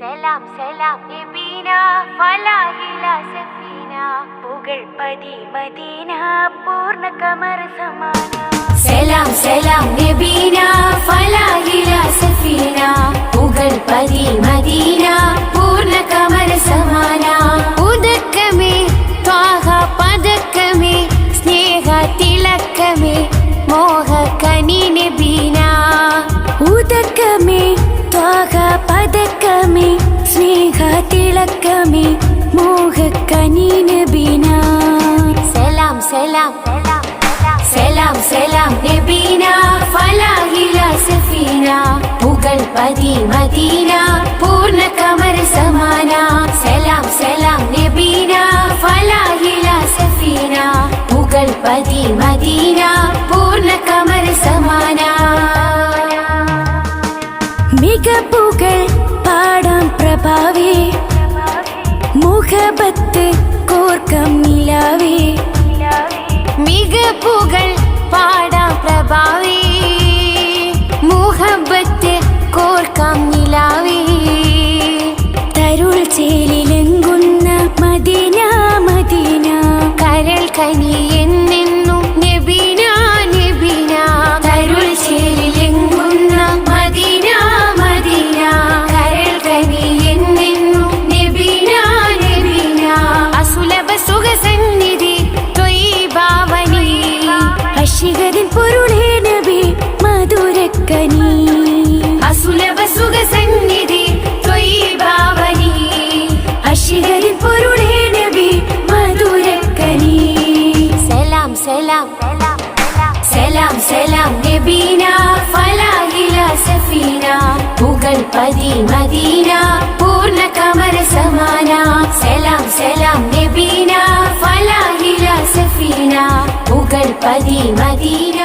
സലാം സലാം നബീന ഫലാഹില സഫീന. പുകൾ പതി മദീന പൂർണ കമർ സമാന. സലാം സലാം നബീന ഫലാഹില സഫീന. പുകൾ പതി മദീന പൂർണ കമർ സമാന. ഉദക്കമേ ത്വാഹ പതക്കമേ സ്നേഹ തിളക്കമേ മോഹ കനി നബീന ഉദക്കമേ ത്വാഹ സ്നേഹ തിളക്കമേ മോഹ കനി നബീന സലാം സലാം. സലാം സലാം നബീന ഫലാഹില സഫീന. പുകൾ പതി മദീന. പൂർണ കമർ സമാന. സലാം സലാം നബീന ഫലാഹില സഫീന. പുകൾ പതി മദീന. പൂർണ കമർ സമാന. മിക പുകൾ പാടാം പ്രഭാവേ. മുഖബത്ത് കോർക്കം നിലാവേ മികപ്പുകൾ പാടാം പ്രഭാവേ. മുഹബത്ത് കോർക്കാം തരുൾ ചേലിലെങ്കുന്ന മദീന മദീന കരൾ കനി മധുരക്കനി അസുലഭ സുഖസന്നിധി തൊയ്ഭാവനി അശികരിൻ പൊരുളേ നബി മധുരക്കനി. സലാം സലാം. സലാം സലാം നബീന ഫലാഹില സഫീന. പുകൾ പതി മദീന പൂർണ കമര സമാന. സലാം സലാം നബീന ഫലാഹില സഫീന. പുകൾ പതി മദീന.